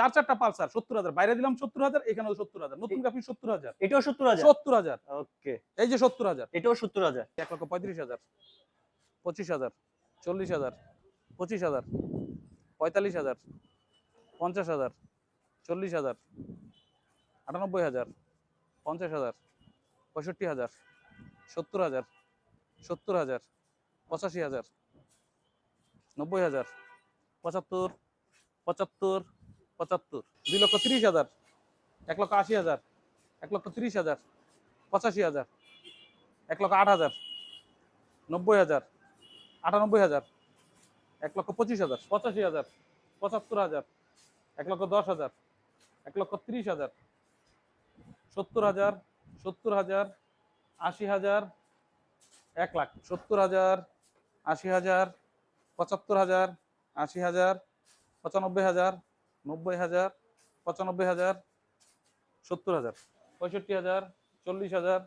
চার চারটা পালসার সত্তর হাজার। বাইরে দিলাম সত্তর হাজার এখানেও সত্তর হাজার। নতুন কাপি সত্তর হাজার। এটাও সত্তর হাজার? সত্তর হাজার। ওকে। এই যে সত্তর হাজার। এটাও সত্তর হাজার? এক লক্ষ পঁয়ত্রিশ হাজার পঁচিশ হাজার চল্লিশ হাজার পঁচিশ হাজার পঁয়তাল্লিশ হাজার পঞ্চাশ হাজার চল্লিশ হাজার আটানব্বই হাজার পঞ্চাশ হাজার পঁয়ষট্টি হাজার সত্তর হাজার সত্তর হাজার পঁচাশি হাজার নব্বই হাজার পঁচাত্তর পঁচাত্তর পঁচাত্তর, দুই লক্ষ তিরিশ হাজার, এক লক্ষ আশি হাজার, এক লক্ষ তিরিশ হাজার, পঁচাশি হাজার, এক লক্ষ আট হাজার, নব্বই হাজার, আটানব্বই হাজার, এক লক্ষ পঁচিশ হাজার, পঁচাশি হাজার, পঁচাত্তর হাজার, এক লক্ষ দশ হাজার, এক লক্ষ তিরিশ হাজার, সত্তর হাজার সত্তর হাজার, আশি হাজার, এক লাখ, সত্তর হাজার, আশি হাজার, পঁচাত্তর হাজার, আশি হাজার, পঁচানব্বই হাজার নব্বই হাজার পঁচানব্বই হাজার সত্তর হাজার পঁয়ষট্টি হাজার চল্লিশ হাজার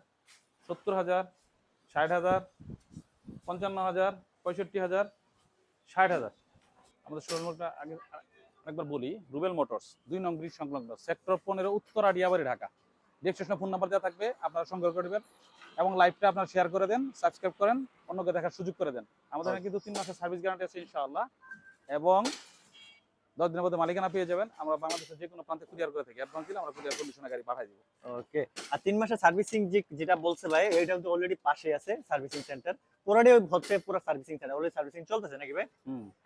সত্তর হাজার ষাট হাজার পঞ্চান্ন হাজার পঁয়ষট্টি হাজার ষাট হাজার। আমাদের শোরুমটা আগে একবার বলি রুবেল মোটরস দুই নং ব্রিজ সংলগ্ন সেক্টর পনেরো উত্তর আডিয়াবাড়ি ঢাকা। ডিসক্রিপশনে ফোন নাম্বার দেওয়া থাকবে আপনারা সংগ্রহ করে দেবেন এবং লাইভটা আপনারা শেয়ার করে দেন সাবস্ক্রাইব করেন অন্যকে দেখার সুযোগ করে দেন। আমাদের কিন্তু তিন মাসের সার্ভিস গ্যারান্টি আছে ইনশাআল্লাহ। এবং দশ দিনের মধ্যে মালিকানা পেয়ে যাবেন। আমরা বাংলাদেশের যে কোনো প্রান্তে কুরিয়ার করে থাকি। অ্যাডভান্স দিলে আমরা কুরিয়ার কন্ডিশনে গাড়ি পাঠিয়ে দিব। ওকে আর তিন মাসের সার্ভিসিং যে যেটা বলছে ভাই এটা কিন্তু অলরেডি পাশে আছে সার্ভিসিং সেন্টার পুরোটাই হচ্ছে পুরো সার্ভিসিং সেন্টার অলরেডি সার্ভিসিং চলতেছে নাকি ভাই?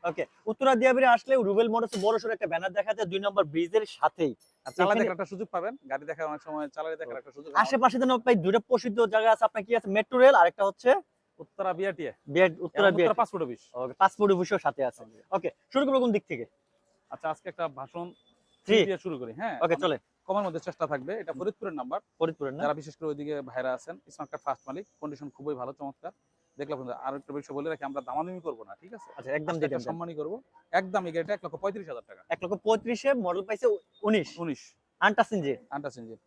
ওকে উত্তরা দিয়াবাড়ি আসলে রুবেল মোটরস বড় সড়ো একটা ব্যানার দেখাতে দুই নম্বর ব্রিজের সাথেই। দেখার একটা সুযোগ পাবেন। গাড়ি দেখার অনেক সময় চালায় দেখার একটা সুযোগ আশেপাশে যেন ভাই দুটো প্রসিদ্ধ জায়গা আছে আপনার কি আছে? মেট্রো রেল আর একটা হচ্ছে উত্তরা বিআরটিএ বিয়ার Uttara Uttara passport office okay passport অফিসের সাথে আছে। ওকে শুরু করব কোন দিক থেকে? আচ্ছা আজকে একটা ভাষণ দিয়ে শুরু করি হ্যাঁ? ওকে চলে কমার মধ্যে চেষ্টা থাকবে। এটা ফরিদপুরের নাম্বার। ফরিদপুরের যারা বিশেষ করে ওইদিকে ভাইরা আছেন স্মার্ট কার্ড ফার্স্ট মালিক কন্ডিশন খুবই ভালো চমৎকার। দেখলাম আর একটা বিষয় বলে রাখি আমরা দামাদামি করব না ঠিক আছে? আচ্ছা একদম সম্মানই করব। একদম এই গাড়িটা এক লক্ষ পঁয়ত্রিশ হাজার টাকা। এক লক্ষ পঁয়ত্রিশে মডেল পাইছে উনিশ। উনিশ।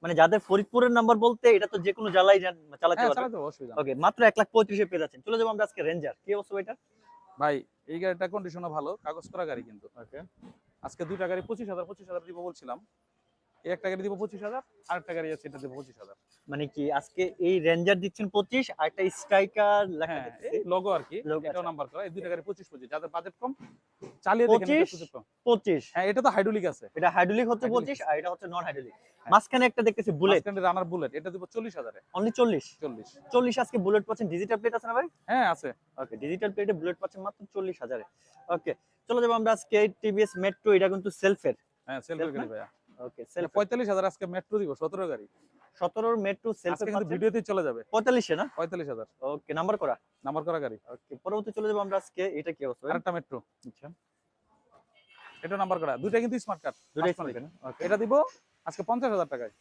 মানে যাদের ফরিদপুরের নাম্বার বলতে এটা তো যে কোনো জ্বালাই চালাতে হ্যাঁ পারবে। ওকে মাত্র এক লাখ পঁয়ত্রিশে পেয়ে যাচ্ছেন। চলে যাব আমরা আজকে রেঞ্জার কি অবস্থা এটা ভাই এই গাড়িটা কন্ডিশনও ভালো কাগজ করা গাড়ি কিন্তু। ওকে। আজকে দুইটা গাড়ি পঁচিশ হাজার পঁচিশ হাজার দিব বলছিলাম। একটা গাড়ি দিব পঁচিশ হাজার, আরেকটা গাড়ি আছে এটা দিব পঁচিশ হাজার। মানে কি আজকে এই রেঞ্জার দিচ্ছেন পঁচিশ আর একটা স্ট্রাইকার লেখা হ্যাঁ লোগো আর কি আছে। নাম্বার করা এই দুইটা গাড়ি পঁচিশ পঁচিশ যাদের বাজেট কম চালিয়ে দেখেন এটা 25? সুযোগ কম। পঁচিশ। হ্যাঁ এটা তো হাইড্রোলিক আছে। এটা হাইড্রোলিক হচ্ছে পঁচিশ আর এটা হচ্ছে নন হাইড্রোলিক হ্যাঁ। মাঝখানে একটা দেখতেছি বুলেট রানার বুলেট এটা দিব চল্লিশ হাজারে। অনলি চল্লিশ? চল্লিশ। চল্লিশ আজকে বুলেট পাচ্ছেন। ডিজিটাল প্লেট আছে না ভাই? হ্যাঁ আছে। ওকে ডিজিটাল প্লেটে বুলেট পাচ্ছেন মাত্র চল্লিশ হাজারে। ওকে চলে যাব আমরা আজকে টিভিএস মেট্রো এটা কিন্তু সেলফের হ্যাঁ সেলফ Self গাড়ি ভাইয়া। ওকে সেলফ পঁয়তাল্লিশ হাজার আজকে মেট্রো দিব সতেরো গাড়ি। সতেরোর মেট্রো আজকে সেলফে কিন্তু ভিডিওতেই চলে যাবে। পঁয়তাল্লিশে না? পঁয়তাল্লিশ হাজার। ওকে নাম্বার করা? নাম্বার করা গাড়ি। ওকে পরবর্তী চলে যাব আমরা আজকে এটা কি অবস্থা? আরেকটা মেট্রো। আচ্ছা। এটা নাম্বার করা। দুইটা কিন্তু স্মার্ট কার্ড না? ওকে। এটা দিব আজকে পঞ্চাশ হাজার টাকায়।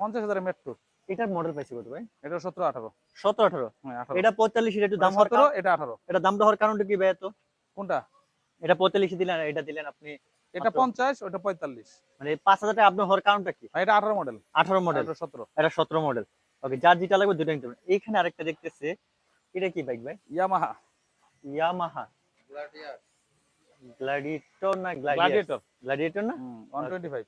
পঞ্চাশ হাজারের মেট্রো। এটার মডেল পাইছি কত ভাই? এটা সতেরো আঠারো। সতেরো আঠারো? হ্যাঁ এটা পঁয়তাল্লিশ এটা একটু দাম হওয়ার এটা আঠারো। এটা দামটা হওয়ার কারণটা কি ভাই তো কোনটা? এটা পঁয়তাল্লিশে দিলেন আর এটা দিলেন আপনি এটা মাত্র- পঞ্চাশ ওটা পঁয়তাল্লিশ। মানে পাঁচ হাজার টাকা আপনার হওয়ার কারণটা কি? এটা আঠারো মডেল আঠারো মডেল এটা সতেরো। এটা সতেরো মডেল ওকে যার যেটা লাগবে দুটো নিতে এইখানে আরেকটা দেখতেছে এটা কি বাইক ভাই? ইয়ামাহা ইয়ামাহা গ্ল্যাডিয়েটর না গ্ল্যাডিয়েটর গ্লাডিয়েটর গ্ল্যাডিয়েটর না? ওয়ান টোয়েন্টি ফাইভ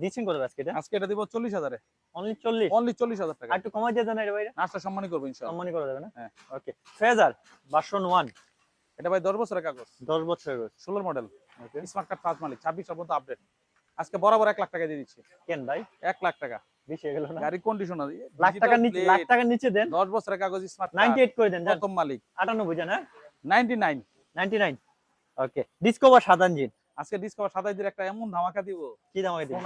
দিচ্ছেন কত আজকে এটা? আজকে এটা দিব চল্লিশ হাজারে। অনলি চল্লিশ? অনলি চল্লিশ হাজার টাকা। একটু কমাই দিয়ে দেন এটা ভাই নাচটা সম্মানই করব ইনশাল্লাহ সম্মানই করা যাবে না? হ্যাঁ। ওকে ফেজার ভার্সন ওয়ান এটা ভাই দশ বছরের কাগজ। দশ বছরের বয়স ষোলোর model okay smart card first মালিক ছাব্বিশ পর্যন্ত আপডেট আজকে বরাবর এক লাখ টাকা দিয়ে দিচ্ছি। কেন ভাই? এক লাখ টাকা। বেশি গেল না? গাড়ি কন্ডিশন লাখ টাকার নিচে লাখ টাকার নিচে দেন। দশ বছরের কাগজ স্মার্ট নাইনটি এইট করে দেন প্রথম মালিক। আটানব্বই জান হ্যাঁ? Ninety nine. Ninety nine. Okay discover engine আজকে ডিসকভার একটা এমন ধামাকা দিব। কি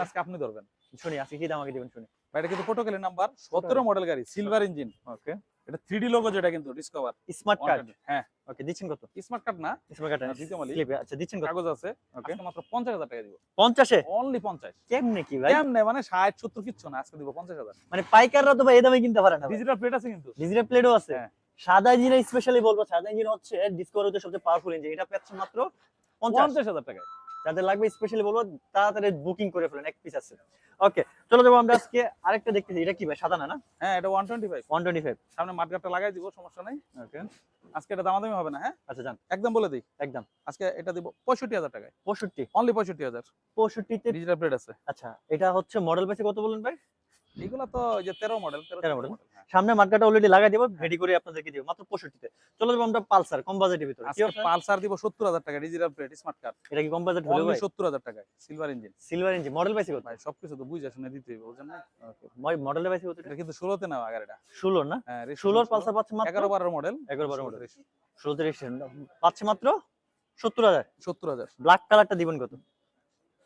আজকে আপনি ধরবেন। শুনি আজকে কি আগে দিবেন শুনি। এটা কিন্তু প্রোটোকলের নাম্বার সতেরো। মডেল গাড়ি সিলভার ইঞ্জিন ওকে এটা থ্রি ডি লোগো যেটা কিন্তু ডিসকভার স্মার্ট কার্ড হ্যাঁ। ওকে দিচ্ছেন কত? স্মার্ট কার্ড না? স্মার্ট কার্ড না, মালিক। স্লিপে আচ্ছা দিচ্ছেন কত? কাগজ আছে। আজকে মাত্র পঞ্চাশ হাজার টাকা দিব। পঞ্চাশে? অনলি পঞ্চাশ। কেমনে কি ভাই? কেমনে? মানে ষাট সত্তর কিচ্ছু না আজকে দিব পঞ্চাশ হাজার। মানে পাইকাররা তো ভাই এই দামে কিনতে পারে না ডিজিটাল প্লেট আছে কিন্তু। ডিজিটাল প্লেটও আছে। হ্যাঁ। সাদা ইঞ্জিন স্পেশালি বলব সাদা ইঞ্জিন হচ্ছে ডিসকভার হচ্ছে সবচেয়ে পাওয়ারফুল ইঞ্জিন এটা পাচ্ছেন মাত্র পঞ্চাশ। পঞ্চাশ হাজার টাকায়। যাদের লাগবে স্পেশালি বলব তাড়াতাড়ি বুকিং করে ফেলেন এক পিস আছে। ওকে চলো যাব আমরা আজকে আরেকটা দেখতেছি এটা কি ভাই সাদা না? না হ্যাঁ এটা one twenty five one twenty five সামনে মার্কেটটা লাগাই দিব সমস্যা নেই। ওকে আজকে এটা দামাদামি হবে না হ্যাঁ? আচ্ছা যান। একদম বলে দিই। একদম। আজকে এটা দিব পঁয়ষট্টি হাজার টাকায়। পঁয়ষট্টি। অনলি পঁয়ষট্টি হাজার। পঁয়ষট্টিতে ডিজিটাল প্লেট আছে। আচ্ছা এটা হচ্ছে মডেল বেসে কত বলেন ভাই? এগুলো তো যে তেরো মডেল 13 model। মডেল সামনে মার্কাটা অলরেডি লাগাই দেবো রেডি করে আপনাদেরকে দিব। মাত্র পঁয়ষট্টিতে। চলো যাব আমরা পালসার কম বাজেটের ভিতরে? পালসার দিব সত্তর হাজার টাকা ডিজিটাল প্লেট স্মার্ট কার্ড এটা কি কম বাজেট হলো সত্তর হাজার টাকায় silver engine silver engine model পাইছি ভাই সবকিছু তো বুঝে শুনে দিতে হবে বুঝছেন না? মডেল পাইছি এটা? কিন্তু ষোলোতে নেওয়া আগে এটা ষোলো না? হ্যাঁ ষোলোর পালসার পাচ্ছে মাত্র? এগারো বারো মডেল এগারো বারো মডেল ষোলো তিরিশ পাচ্ছে মাত্র? সত্তর হাজার। সত্তর হাজার। ব্ল্যাক কালারটা দিবেন কত?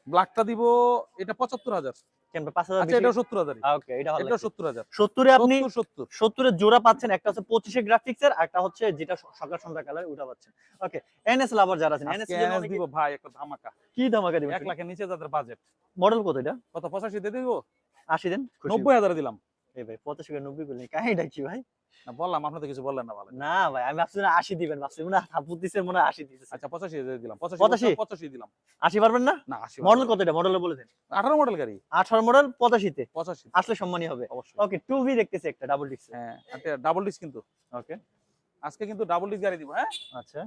ব্ল্যাকটা দিব এটা পঁচাত্তর হাজার। আচ্ছা ওকে এটা ভালো আপনি জোড়া পাচ্ছেন একটা হচ্ছে পঁচিশে গ্রাফিক্স এর একটা হচ্ছে যেটা সকাল সন্ধ্যা কালার ওটা পাচ্ছেন। ওকে এনএস লাভার যারা আছেন এনএস দিব ভাই একটা ধামাকা। কি ধামাকা দিবেন? লাখের নিচে যাদের বাজেট মডেল কত এটা? কত পঁচাশি দিয়ে দিব? আশি দেন খুশি। নব্বই হাজার দিলাম। এই ভাই করে নব্বই করলেন কাহিনীটা কি ভাই? না বললাম আপনাদের কিছু বললেন না ভালো না ভাই আমি ভাবছি না আশি দিবেন ভাবছি মনে আশি দিতেছে। আচ্ছা পঁচাশি দিলাম পঁচাশি পঁচাশি? দিলাম। আশি পারবেন না? না আশি মডেল কত এটা মডেল বলে দেন। আঠারো মডেল গাড়ি। আঠারো মডেল পঁচাশিতে। পঁচাশি। আসলে সম্মানই হবে। অবশ্যই। ওকে টু ভি দেখতেছি একটা ডাবল ডিক্স হ্যাঁ ডাবল ডিস কিন্তু। ওকে আজকে কিন্তু ডাবল ডিস গাড়ি দিব হ্যাঁ? আচ্ছা।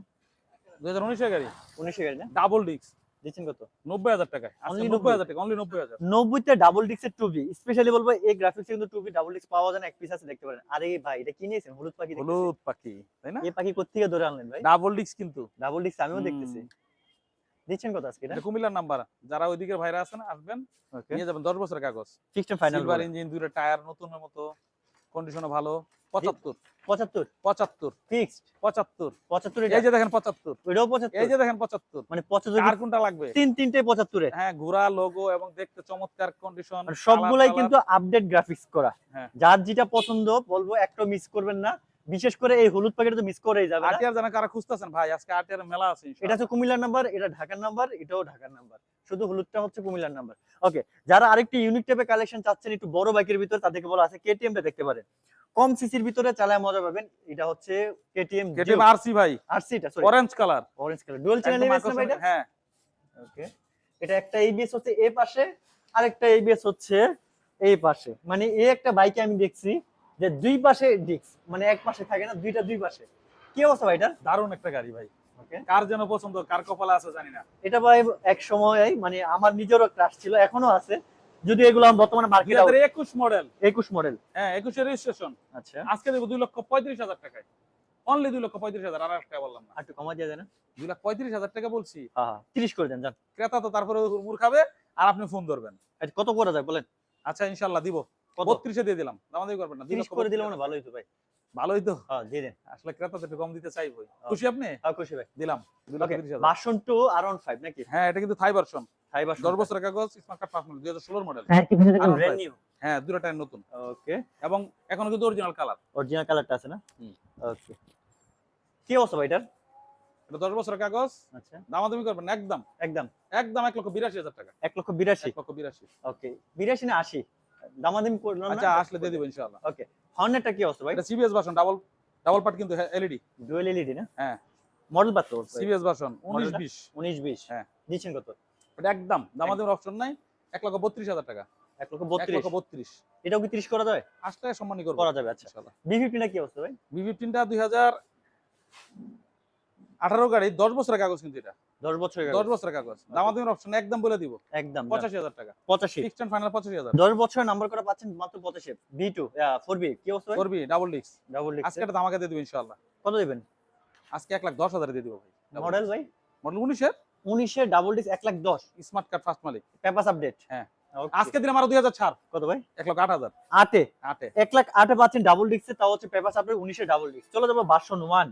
দুই হাজার উনিশের গাড়ি। উনিশে গাড়ি না? ডাবল ডিস্ক দিচ্ছেন কত? নব্বই হাজার টাকায়। Only আজকে 90 টাকা অনলি নব্বই হাজার। নব্বইতে ডাবল ডিক্সের স্পেশালি বলব এই গ্রাফিক্স কিন্তু ডাবল ডিক্স পাওয়া যায় না এক পিস আছে দেখতে পারেন। আরে ভাই এটা কি নিয়েছেন? হলুদ পাখি হলুদ পাখি তাই না? এই পাখি কোথেকে ধরে আনলেন ভাই? ডাবল ডিস্ক কিন্তু। ডাবল ডিক্স আমিও দেখতেছি। দিচ্ছেন কত আজকে এটা? কুমিল্লার নাম্বার যারা ওইদিকে ভাইরা আছেন আসবেন নিয়ে যাবেন। দশ বছরের কাগজ। ফিক্সড ফাইনাল সিলভার ইঞ্জিন দুইটা টায়ার নতুনের মতো। কন্ডিশনও ভালো। পঁচাত্তর। পঁচাত্তর। পঁচাত্তর। ফিক্সড পঁচাত্তর। পঁচাত্তর এই যে দেখেন পঁচাত্তর। ওইটাও পঁচাত্তর? এই যে দেখেন পঁচাত্তর। মানে পঁচাত্তর আর কোনটা লাগবে? তিন তিনটে পঁচাত্তরে হ্যাঁ ঘোড়া লোগো এবং দেখতে চমৎকার কন্ডিশন সবগুলাই কিন্তু আপডেট গ্রাফিক্স করা। হ্যাঁ। যার যেটা পছন্দ বলব একটা মিস করবেন না। বিশেষ করে এই হলুদ প্যাকেট তো মিস করেই যাবে আটিয়ার জানা কারা খুঁজতেছেন? ভাই আজকে আটিয়ার মেলা আছে এটা হচ্ছে কুমিল্লার নাম্বার এটা ঢাকার নাম্বার এটাও ঢাকার নাম্বার শুধু হলুদটা হচ্ছে কুমিল্লার নাম্বার ওকে যারা আরেকটি ইউনিক টাইপের কালেকশন চাচ্ছেন একটু বড় বাইকের ভিতরে তাদেরকে বলা আছে কেটিএম টা দেখতে পারেন। কম সিসির ভিতরে চালায় মজা পাবেন এটা হচ্ছে কেটিএম কেটিএম আরসি ভাই। আরসি এটা sorry orange colour orange colour dual channel ABS না ভাই এটা হ্যাঁ। ওকে এটা একটা এবিএস হচ্ছে এই পাশে আরেকটা এবিএস হচ্ছে এই পাশে। মানে এই একটা বাইকে আমি দেখছি যে দুই পাশে ডিস্ক মানে এক পাশে থাকে না দুইটা দুই পাশে। কি অবস্থা ভাই এটা দারুণ একটা গাড়ি ভাই। কার যেন পছন্দ কার কপালে আছে জানি না। এটা ভাই এক সময় মানে আমার নিজেরও ক্রাশ ছিল এখনও আছে। যদি এগুলো আমি বর্তমানে মার্কেটে হাজার একুশ মডেল একুশ মডেল হ্যাঁ একুশের রেজিস্ট্রেশন আচ্ছা। আজকে দেবো দুই লক্ষ পঁয়ত্রিশ হাজার টাকায়। অনলি দুই লক্ষ পঁয়ত্রিশ হাজার আর একটা বললাম না। একটু কমা দিয়ে দেন। দুই লাখ পঁয়ত্রিশ হাজার টাকা বলছি। হ্যাঁ হ্যাঁ তিরিশ করে দেন যান। ক্রেতা তো তারপরে মুর খাবে আর আপনি ফোন ধরবেন। আচ্ছা, কত করা যায় বলেন? আচ্ছা ইনশাল্লাহ দিব। বত্রিশে দিয়ে দিলাম। দামাদামি করবেন না দুই তিরিশ লক্ষ করে দিলে 32 মনে হয় ভালোই তো ভাই। ভালোই তো। হ্যাঁ দিয়ে দেন। আসলে ক্রেতা একটু কম দিতে চাইবই খুশি আপনি? হ্যাঁ খুশি ভাই। দিলাম। টু আর অন ফাইভ নাকি? হ্যাঁ এটা কিন্তু থাই ভার্সন হাই বাসন দশ বছরের কাগজ স্মার্ট কার্ড মডেল দুই হাজার ষোলোর মডেল হ্যাঁ কি ব্র্যান্ড নিউ হ্যাঁ দুটো নতুন। ওকে। এবং এখনও কিন্তু অরিজিনাল কালার অরিজিনাল কালারটা আছে না? ওকে। কি অবস্থা ভাই এটার? এটা দশ বছরের কাগজ। আচ্ছা। দামাদামি করবেন একদম। একদম। একদম এক লক্ষ বিরাশি হাজার টাকা। এক লক্ষ বিরাশি। এক লক্ষ বিরাশি। ওকে বিরাশি না আশি? দামাদামি করলাম আচ্ছা আসলে দিয়ে দিব ইনশাআল্লাহ। ওকে হর্নেটটা কি অবস্থা ভাই? এটা CBS version double double part কিন্তু এলইডি ডুয়েল এলইডি না? হ্যাঁ। মডেল পাত্র সিবিএস ভার্সন উনিশ Modelটা? বিশ। উনিশ বিশ। হ্যাঁ। দিচ্ছেন কত? এটা একদম দামাদামির অপশন নাই। এক লক্ষ বত্রিশ হাজার টাকা। এক লক্ষ এক বত্রিশ লক্ষ বত্রিশ। এটাও কি ত্রিশ করা যায় আসলে সম্মানী করব। করা যাবে আচ্ছা। ইনশাআল্লাহ। ফিফটিনটা কি অবস্থা ভাই? বি ফিফটিনটা দুই হাজার আঠারো গাড়ি দশ বছরের কাগজ কিন্তু এটা। দশ দশ বছরের কাগজ। দামাদামির অপশন একদম বলে দিব। একদম পঁচাশি হাজার টাকা। পঁচাশি। ফিক্সড এন্ড ফাইনাল পঁচাশি হাজার। দশ বছর নাম্বার করা পাচ্ছেন মাত্র পঁচাশি। বি টু ফোর বি কি অবস্থা ভাই? করবি ডাবল ডিস্ক ডাবল আজকে একটা ধামাকা দিয়ে দিব ইনশাআল্লাহ। কত দেবেন? আজকে এক লাখ দশ হাজার দিয়ে দিব ভাই। মডেল ভাই? মডেল উনিশের? উনিশের ডাবল ডিস্ক এক লাখ দশ। স্মার্ট কার্ড ফার্স্ট মালিক। আপডেট হ্যাঁ। আজকে দুই হাজার ছাড়। কত ভাই? এক লক্ষ আট হাজার। আটে? আটে। এক লাখ আটে পাচ্ছেন ডাবল তাও হচ্ছে আপডেট ডাবল ডিস্ক চলে যাব বাসন ওয়ান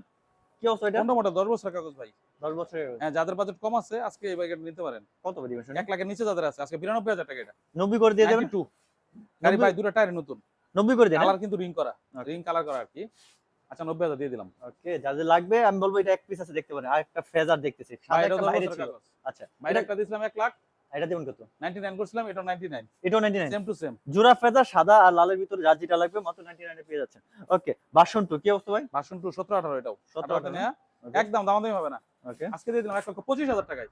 কি অবস্থা এটা? দশ বছরের কাগজ ভাই। বছরের হ্যাঁ যাদের বাজেট কম আছে আজকে এই বাইকটা নিতে পারেন। কত দিবেন শুনি এক লাখের নিচে যাদের আছে আজকে বিরানব্বই হাজার টাকা এটা। নব্বই করে দিয়ে দেবেন? টু গাড়ি ভাই দুটো টায়ার নতুন। নব্বই করে দেন কালার কিন্তু রিং করা। রিং কালার করা আর কি। আচ্ছা নব্বই হাজার দিয়ে দিলাম। ওকে যাদের লাগবে আমি বলব এটা এক পিস আছে দেখতে পারেন। আর একটা ফেজার দেখতেছি সাদা বাইরে ছিল। আচ্ছা বাইরে একটা দিয়েছিলাম এক লাখ। এটা দেবেন কত? নাইনটি নাইন করছিলাম এটা নাইনটি নাইন এটাও ninety nine same to same জোড়া ফেজার সাদা আর লালের ভিতরে যার যেটা লাগবে মাত্র নাইনটি নাইনে পেয়ে যাচ্ছেন। ওকে বাসন টু কি অবস্থা ভাই? ভার্সন টু সতেরো আঠারো এটাও। সতেরো আঠারোটা আঠারো নেয়া। Okay. একদম দামাদামি হবে না। আজকে দিয়ে দিলাম এক লক্ষ পঁচিশ হাজার টাকায়।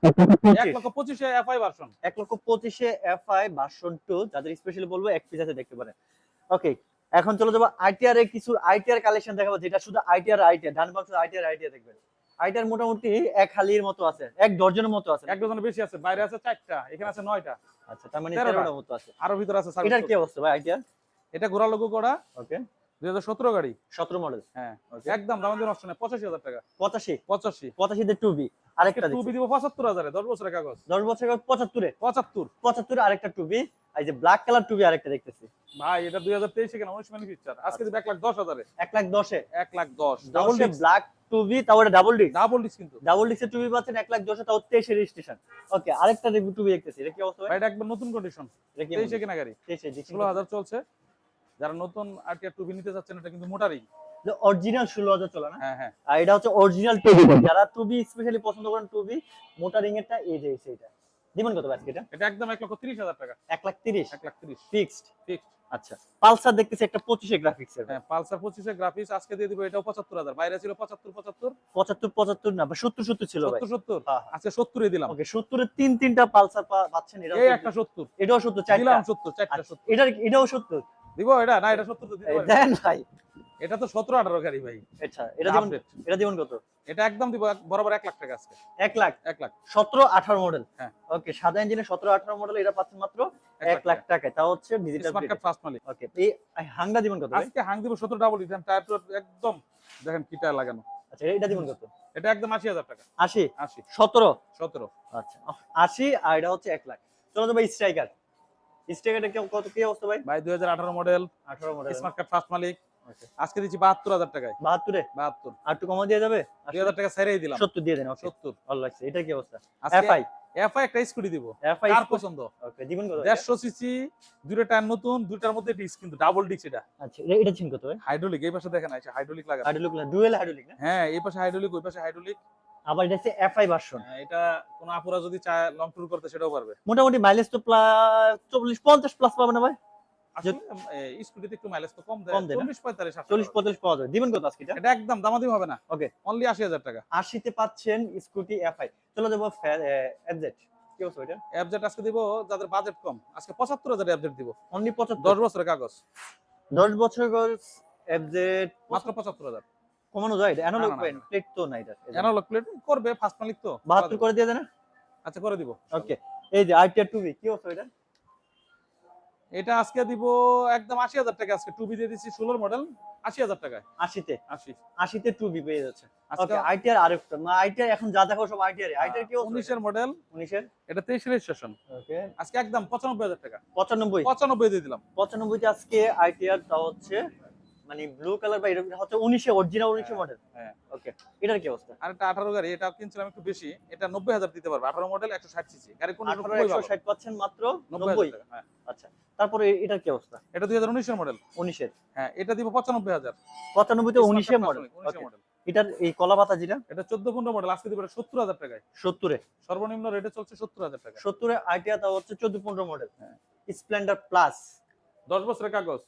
এক লক্ষ পঁচিশে। এফআই ভার্সন এক লক্ষ পঁচিশে এফআই ভার্সন টু যাদের স্পেশালি বলব এক পিস আছে দেখতে পারেন। ওকে এখন চলে যাব আইটিআর এর কিছু আইটিআর কালেকশন দেখাবো যেটা শুধু আইটিআর আইটিআর ডান পাশে আইটিআর আইটিআর দেখবেন। আইটিআর মোটামুটি এক হালির মতো আছে এক ডজনের মতো আছে। এক ডজনের বেশি আছে বাইরে আছে চারটা এখানে আছে নয়টা। আচ্ছা তার মানে। তেরোটার মতো আছে। আরও ভিতরে আছে এটার কি অবস্থা ভাই আইটিআর এটা ঘোরা লোগো করা। ওকে দুই হাজার সতেরো গাড়ি। সতেরো মডেল হ্যাঁ একদম দাম দিয়ে নষ্ট নেই পঁচাশি টাকা। পঁচাশি? পঁচাশি। পঁচাশিতে টু বি আরেকটা টু দেখছি। দিব পঁচাত্তর হাজারে দশ বছরের কাগজ। দশ বছর আগে পঁচাত্তরে? পঁচাত্তর। পঁচাত্তরে আরেকটা টুবি এই যে ব্ল্যাক কালার টুবি আরেকটা দেখতেছি। ভাই এটা দুই হাজার তেইশে কেন উনিশ ম্যানুফ্যাকচার আজকে দিবে এক লাখ দশ হাজারে। এক লাখ দশে? এক লাখ দশ। ডাবল দশে ব্ল্যাক টুবি তাও ডাবল ডিস্ক ডাবল ডিস কিন্তু। ডাবল ডিস্কের টুবি পাচ্ছেন এক লাখ দশে তাও তেইশে রেজিস্ট্রেশন ওকে আরেকটা টুবি দেখতেছি এটা কি অবস্থা ভাই? এটা একবার নতুন কন্ডিশন এটা কি তেইশে কেনা গাড়ি। তেইশে ষোলো হাজার চলছে। যারা নতুন আর কি টুবি নিতে চাচ্ছেন এটা কিন্তু মোটারি অরিজিনাল ষোলো হাজার চলে না? হ্যাঁ হ্যাঁ। আর এটা হচ্ছে অরিজিনাল টুবি যারা টুবি স্পেশালি পছন্দ করেন টুবি মোটারিং এরটা এই যে এটা। দিবেন কত আজকে এটা? এটা একদম এক লক্ষ তিরিশ হাজার টাকা। এক লাখ তিরিশ? এক লাখ তিরিশ। ফিক্সড ফিক্সড আচ্ছা। পালসার দেখতেছি একটা পঁচিশে গ্রাফিক্স হ্যাঁ পালসার পঁচিশে গ্রাফিক্স আজকে দিয়ে দিব এটাও পঁচাত্তর হাজার। বাইরে ছিল পঁচাত্তর পঁচাত্তর। পঁচাত্তর পঁচাত্তর না সত্তর সত্তর ছিল সত্তর সত্তর। হ্যাঁ, হ্যাঁ। আজকে সত্তরে দিলাম। ওকে সত্তরের তিন তিনটা পালসার পাচ্ছেন এটা একটা সত্তর। এটাও সত্তর চারটা। দিলাম সত্তর চারটা আচ্ছা, সত্তর। এটার এটাও সত্তর? দিব এটা? না এটা সত্তর তো দিতে পারি। দেন ভাই। এটা তো সতেরো আঠারো গাড়ি ভাই। আচ্ছা এটা দিবেন এটা দিবেন কত? এটা একদম দিব বরাবর এক লাখ টাকা আজকে। এক লাখ? এক লাখ। সতেরো আঠারো মডেল হ্যাঁ। ওকে সাদা ইঞ্জিনের সতেরো আঠারো মডেল এটা পাচ্ছেন মাত্র লাখ টাকায়। তাও হচ্ছে ডিজিটাল স্মার্ট কার্ড ফার্স্ট মালিক ওকে এই এই দিবেন কত আজকে হাং দিব সতেরো ডাবল ডিজাইন টায়ার টুয়ার একদম দেখেন কি টায়ার লাগানো। আচ্ছা এটা দিবেন কত? এটা একদম আশি হাজার টাকা। আশি? আশি। সতেরো? সতেরো। আচ্ছা আশি আর এটা হচ্ছে এক লাখ। চলো তো ভাই স্ট্রাইকার স্ট্রাইকারটা কত কি অবস্থা ভাই? ভাই দুই হাজার আঠারো মডেল আঠারো মডেল স্মার্ট কার্ড ফার্স্ট মালিক। আজকে দিচ্ছি বাহাত্তর হাজার টাকায়। বাহাত্তরে? বাহাত্তর। আর একটু কমা দিয়ে যাবে? দুই হাজার টাকা ছেড়েই দিলাম। সত্তর দিয়ে দেন ওকে সত্তর। ভালো লাগছে। এটা কি অবস্থা? এফআই এফআই একটা স্কুটি দিব। এফআই কার পছন্দ? ওকে দিবেন কত? ভাই? দেড়শো সিসি দুটো টায়ার নতুন দুটার মধ্যে ডিস্ক কিন্তু ডাবল ডিস্ক এটা। আচ্ছা এটা এটা চিন কত ভাই? হাইড্রোলিক এই পাশে দেখেন আছে হাইড্রোলিক লাগা হাইড্রোলিক না ডুয়েল হাইড্রোলিক না? হ্যাঁ এই পাশে হাইড্রোলিক ওই পাশে হাইড্রোলিক আবার এটা হচ্ছে এফআই ভার্সন এটা কোন আপুরা যদি চায় লং ট্যুর করতে সেটাও পারবে। মোটামুটি মাইলেজ তো প্লাস চল্লিশ পঞ্চাশ প্লাস পাবে না ভাই? স্কুটিতে একটু মাইলেজ তো কম দেয়। কম দেয় না? চল্লিশ পঁয়তাল্লিশ আশা চল্লিশ করো। পঁয়তাল্লিশ পাওয়া যাবে দিবেন কত আজকে এটা? একদম দামাদামি হবে না। Okay. অনলি আশি হাজার টাকা। আশিতে পাচ্ছেন স্কুটি এফআই চলো যাব এফজেড কি অবস্থা এটা আজকে দিব যাদের বাজেট কম। আজকে পঁচাত্তর হাজার অ্যাবজেট দিব। অনলি পঁচাত্তর। দশ বছরের কাগজ। দশ বছর এফজেড মাত্র পঁচাত্তর হাজার। কমানো যায়? এটা অ্যানালগ প্লেট তো নাই এটা অ্যানালগ প্লেট করবে ফার্স্ট মালিক তো। বাহাত্তর করে দিয়ে দেন আচ্ছা করে দিব। ওকে এই যে আরটিআর টুবি কি অবস্থা এটা? এটা আজকে দিব একদম আশি হাজার টাকা আজকে। টু বি দিয়ে দিচ্ছি ষোলোর মডেল আশি হাজার টাকায়। আশিতে? আশি। আশিতে টুবি পেয়ে যাচ্ছে। আজকে আইটিআর আরেকটা। না আইটিআর এখন যা দেখো সব আইটিআর আইটিআর কি অবস্থা? উনিশের মডেল উনিশের? এটা তেইশ রেজিস্ট্রেশন ওকে আজকে একদম পঁচানব্বই হাজার টাকা। পঁচানব্বই? পঁচানব্বই দিয়ে দিলাম। পঁচানব্বইতে আজকে আইটিআর তা হচ্ছে মানে ব্লু কালার বা এটা হচ্ছে উনিশে অরিজিনাল উনিশে মডেল হ্যাঁ। ওকে এটার কি অবস্থা? আর একটা আঠারো গাড়ি এটা কিনছিলাম একটু বেশি এটা নব্বই হাজার দিতে পারবে। আঠারো মডেল একশো ষাট সিসি গাড়ি কোন আঠারো একশো ষাট পাচ্ছেন মাত্র নব্বই নব্বই। হাজার টাকা হ্যাঁ। আচ্ছা তারপরে এটার কি অবস্থা? এটা দুই হাজার উনিশের মডেল উনিশের। হ্যাঁ এটা দিব পঁচানব্বই হাজার। পঁচানব্বইতে উনিশে মডেল উনিশের মডেল এটার এই কলা পাতা যেটা? এটা চোদ্দ পনেরো মডেল আজকে দিব সত্তর হাজার টাকায়। সত্তরে। সর্বনিম্ন রেটে চলছে সত্তর হাজার টাকা। সত্তরে আইটিআর তা হচ্ছে চোদ্দ পনেরো মডেল হ্যাঁ। স্প্লেন্ডার প্লাস দশ বছরের কাগজ।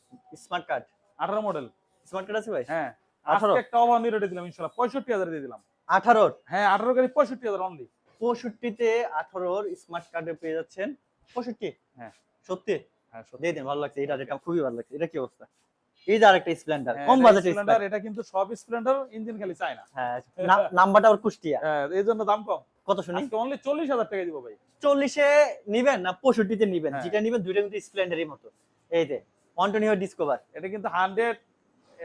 স্মার্ট কার্ড আঠারো মডেল স্মার্ট কার্ড আছে ভাই? হ্যাঁ। আঠারো। একটা অভাব রেটে দিলাম ইনশাল্লাহ। পঁয়ষট্টি হাজার দিয়ে দিলাম। আঠারোর হ্যাঁ আঠারো গাড়ি পঁয়ষট্টি হাজার অনলি পঁয়ষট্টিতে আঠারোর স্মার্ট কার্ডে পেয়ে যাচ্ছেন পঁয়ষট্টি? হ্যাঁ। সত্যি? হ্যাঁ দিয়ে দিন ভালো লাগছে। এটা এটা খুবই ভালো লাগছে। এটা কি অবস্থা? এই যে আরেকটা স্প্লেন্ডার হ্যাঁ, কম বাজেটের স্প্লেন্ডার, এটা কিন্তু সব স্প্লেন্ডার ইঞ্জিন খালি চায় না। হ্যাঁ নাম্বারটা ওর কুষ্টিয়া। হ্যাঁ, এই জন্য দাম কম। কত শুনি? অনলি চল্লিশ হাজার টাকা দিব ভাই। চল্লিশে নিবেন না পঁয়ষট্টিতে নিবেন? হ্যাঁ। যেটা নিবেন দুইটা কিন্তু স্প্লেন্ডারই মতো। এই যে অন্টনিও ডিসকভার এটা কিন্তু 100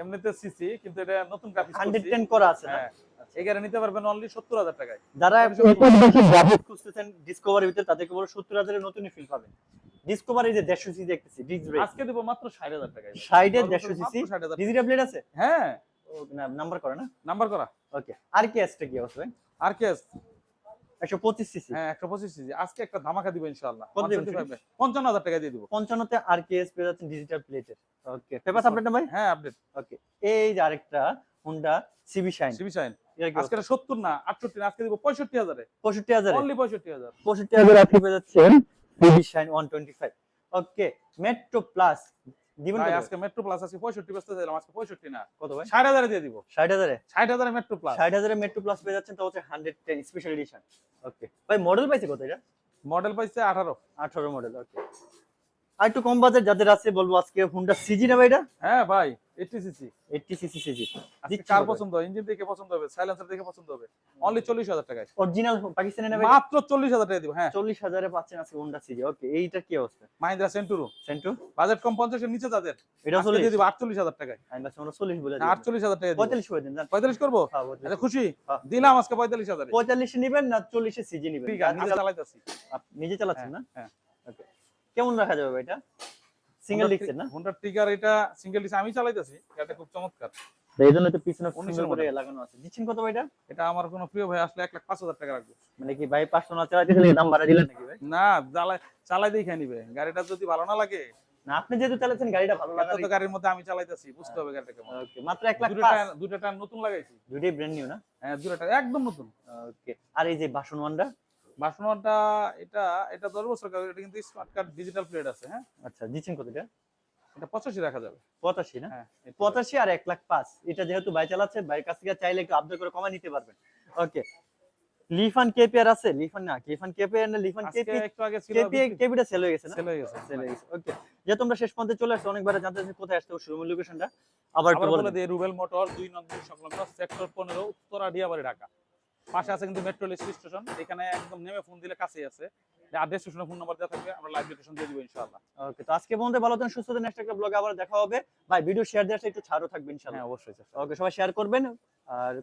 এমনিতে সিসি কিন্তু এটা নতুন গ্রাফিক্স 110 করা আছে না? হ্যাঁ, আচ্ছা। এই গাড়ি নিতে পারবেন অনলি 70000 টাকায়। যারা এরপর বেশি গ্রাফিক্স খুঁজতেছেন ডিসকভারের ভিতরে তাদেরকে বড় 70000 এর নতুনই ফিল পাবেন। ডিসকভারি যে 150 সিসি দেখতেছি ডিস্ক ব্রেক আজকে দেব মাত্র 60000 টাকায়। 60 এর 150 সিসি ডিজিটাল প্লেট আছে? হ্যাঁ। নাম্বার করে না? নাম্বার করা। ওকে আর কি এসটা কি আছে ভাই আর কি 125 সিসি হ্যাঁ 125 সিসি আজকে একটা ধামাকা দিব দিব। 55 তে আপডেট হ্যাঁ আপডেট ওকে এই যে আরেকটা Honda CB Shine CB Shine আজকে 70 না 68 না আজকে দিব 65000 এ 65000 অনলি 65000 65000 আপনি পেয়ে যাচ্ছেন CB Shine 125 okay metro plus দিবেন ভাই আজকে মেট্রো প্লাস আছে পঁয়ষট্টি বেচতে চাইলাম আজকে পঁয়ষট্টি না। কত ভাই? ষাট দিয়ে দিব। ষাট হাজারে? ষাট হাজারে মেট্রো প্লাস ষাট হাজারে মেট্রো প্লাস পেয়ে যাচ্ছেন তো হচ্ছে hundred ten special edition okay ভাই মডেল পাইছে কত এটা? মডেল পাইছে আঠারো। আঠারো মডেল ওকে আর একটু কম বাজেট যাদের আছে বলব আজকে হুন্ডা সিজি না ভাই এটা। হ্যাঁ ভাই eighty CC eighty CC CG আজকে কার পছন্দ? ইঞ্জিন দেখে পছন্দ হবে সাইলেন্সার দেখে পছন্দ হবে? অনলি চল্লিশ হাজার টাকায়। অরিজিনাল পাকিস্তানি না ভাই মাত্র চল্লিশ হাজার টাকা দিব হ্যাঁ। চল্লিশ হাজারে পাচ্ছেন আজকে হুন্ডা সিজি ওকে এইটা কি অবস্থা? মাহিন্দ্রা সেন্টুরো সেন্টু বাজেট কম পঞ্চাশের নিচে তাদের এটা দিয়ে দিব টাকায়। আমি বাস বলে টাকা করে দিন করব? হ্যাঁ আচ্ছা খুশি? হ্যাঁ। দিলাম আজকে পঁয়তাল্লিশ হাজারে। পঁয়তাল্লিশে নিবেন না চল্লিশে সিজি নিবেন? ঠিক আছে আমি চালাইতেছি। আপনি নিজে চালাচ্ছেন না? হ্যাঁ। ওকে কেমন রাখা যাবে এটা? সিঙ্গেল ডিস্কের না? হোন্ডার টিগার এটা সিঙ্গেল ডিস আমি চালাইতেছি এটা খুব চমৎকার। এই জন্য তো পিছনে সুন্দর করে লাগানো আছে। দিচ্ছেন কত ভাই এটা? এটা আমার কোনো প্রিয় ভাই আসলে এক লাখ পাঁচ হাজার টাকা রাখব। মানে কি ভাই পাঁচশো না চালাতে গেলে দাম বাড়া দিলেন নাকি ভাই? না চালাই চালাই দেখে নিবে। গাড়িটা যদি ভালো না লাগে না আপনি যেহেতু চালাচ্ছেন গাড়িটা ভালো লাগার তো গাড়ির মধ্যে আমি চালাইতেছি বুঝতে হবে গাড়িটা কেমন। ওকে মাত্র এক লাখ দুটো পাঁচ। দুটো টায়ার নতুন লাগাইছি। দুইটাই ব্র্যান্ড নিউ না? হ্যাঁ দুটো টায়ার একদম নতুন। ওকে আর এই যে বাসন ওয়ানটা? বাসনটা এটা এটা দশ বছর কাগজ এটা কিন্তু স্মার্ট কার্ড ডিজিটাল প্লেট আছে হ্যাঁ? আচ্ছা দিচ্ছেন কত এটা? রাখা যাবে। পঁচাশি না? হ্যাঁ এটা- পঁচাশি আর লাখ এটা যেহেতু বাই চালাচ্ছে কাছ থেকে চাইলে একটু আপডেট করে কমায় নিতে পারবেন। ওকে লিফান কেপিআর আছে? লিফান না লিফান কেপিআর না লিফান কেপি একটু আগে ছিল কেপি কেপিটা সেল হয়ে গেছে না? সেল হয়ে গেছে সেল হয়ে গেছে ওকে যে তোমরা শেষ পর্যন্ত চলে আসছো অনেকবার জানতে কোথায় আসতে শোরুমের লোকেশনটা আবার একটু বলে দিই। রুবেল মোটর দুই নম্বর সংলগ্ন সেক্টর পনেরো উত্তরা ডিয়াবাড়ি ঢাকা। পাশে আছে কিন্তু মেট্রো স্টেশন এখানে একদম নেমে ফোন দিলে কাছেই আছে। আদেশ স্টেশনে ফোন নাম্বার দেওয়া থাকবে আমরা লাইভ লোকেশন দিয়ে দিব ইনশাআল্লাহ। ওকে তো আজকে পর্যন্ত ভালো থাকেন সুস্থ থাকেন নেক্সট একটা ব্লগে আবার দেখা হবে। ভাই ভিডিও শেয়ার দেওয়ার একটু ছাড়ও থাকবে ইনশাআল্লাহ। হ্যাঁ অবশ্যই ওকে সবাই শেয়ার করবেন আর